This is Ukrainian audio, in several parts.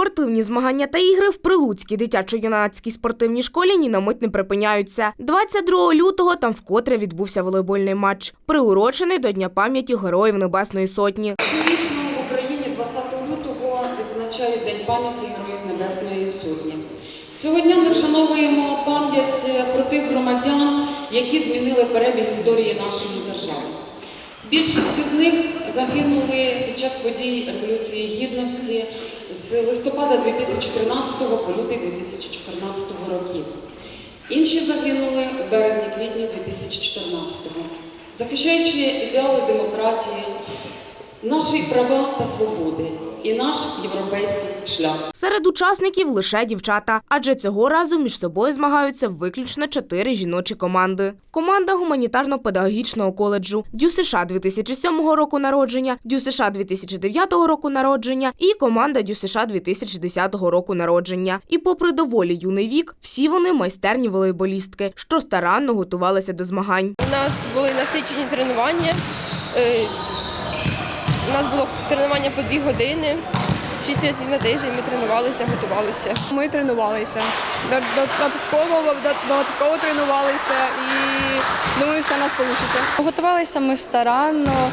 Спортивні змагання та ігри в Прилуцькій дитячо-юнацькій спортивній школі ні на мить не припиняються. 22 лютого там вкотре відбувся волейбольний матч, приурочений до Дня пам'яті Героїв Небесної Сотні. Щорічно в Україні 20 лютого відзначають День пам'яті Героїв Небесної Сотні. Цього дня ми вшановуємо пам'ять про тих громадян, які змінили перебіг історії нашої держави. Більшість з них загинули під час подій Революції Гідності з листопада 2013 по лютий 2014 років. Інші загинули у березні-квітні 2014-го, захищаючи ідеали демократії, наші права та свободи і наш європейський шлях. Серед учасників лише дівчата, адже цього разу між собою змагаються виключно чотири жіночі команди. Команда гуманітарно-педагогічного коледжу ДЮСШ 2007 року народження, ДЮСШ 2009 року народження і команда ДЮСШ 2010 року народження. І попри доволі юний вік, всі вони майстерні волейболістки, що старанно готувалися до змагань. У нас були насичені тренування. У нас було тренування по дві години. Шість разів на тиждень ми тренувалися, готувалися. Ми тренувалися. Дод- дод- Додатково, додатково тренувалися і думаю, все у нас вийде. Готувалися ми старанно,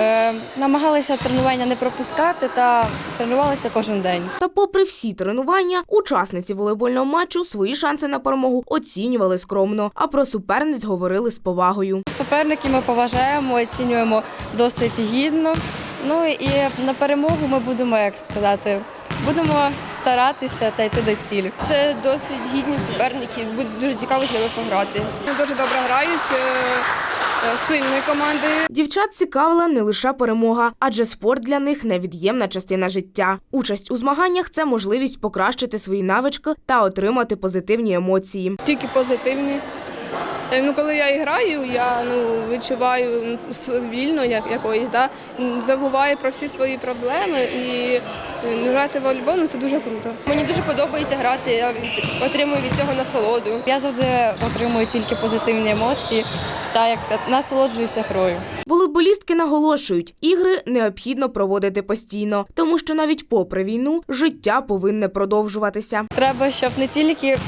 е, намагалися тренування не пропускати та тренувалися кожен день. Та, попри всі тренування, учасниці волейбольного матчу свої шанси на перемогу оцінювали скромно, а про суперниць говорили з повагою. Суперників ми поважаємо, оцінюємо досить гідно. Ну і на перемогу ми будемо, як сказати, будемо старатися та йти до цілі. Це досить гідні суперники. Буде дуже цікаво з ними пограти. Вони дуже добре грають, е, е, сильні команди. Дівчат цікавила не лише перемога, адже спорт для них невід'ємна частина життя. Участь у змаганнях це можливість покращити свої навички та отримати позитивні емоції. Тільки позитивні. Е, Ну, коли я граю, я ну, відчуваю вільно як, якоїсь, да? забуваю про всі свої проблеми і е, ну, грати в волейбол ну, це дуже круто. Мені дуже подобається грати, я отримую від цього насолоду. Я завжди отримую тільки позитивні емоції та як сказати, насолоджуюся грою. Волейболістки наголошують, ігри необхідно проводити постійно, тому що навіть попри війну життя повинне продовжуватися. Треба, щоб не тільки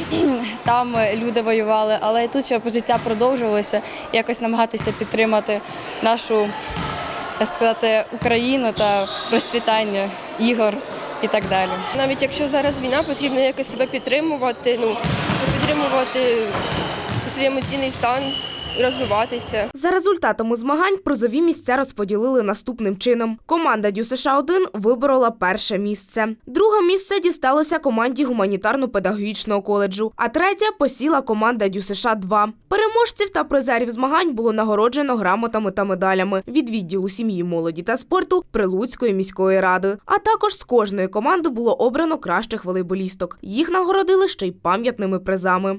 там люди воювали, але й тут, щоб життя продовжувалося, якось намагатися підтримати нашу так сказати, Україну та розцвітання ігор і так далі. Навіть якщо зараз війна, потрібно якось себе підтримувати, ну підтримувати свій емоційний стан, розвиватися. За результатами змагань призові місця розподілили наступним чином. Команда дюсш 1 виборола перше місце. Друге місце дісталося команді гуманітарно-педагогічного коледжу, а третє посіла команда дюсш 2 Переможців та призерів змагань було нагороджено грамотами та медалями від відділу сім'ї, молоді та спорту Прилуцької міської ради. А також з кожної команди було обрано кращих волейболісток. Їх нагородили ще й пам'ятними призами.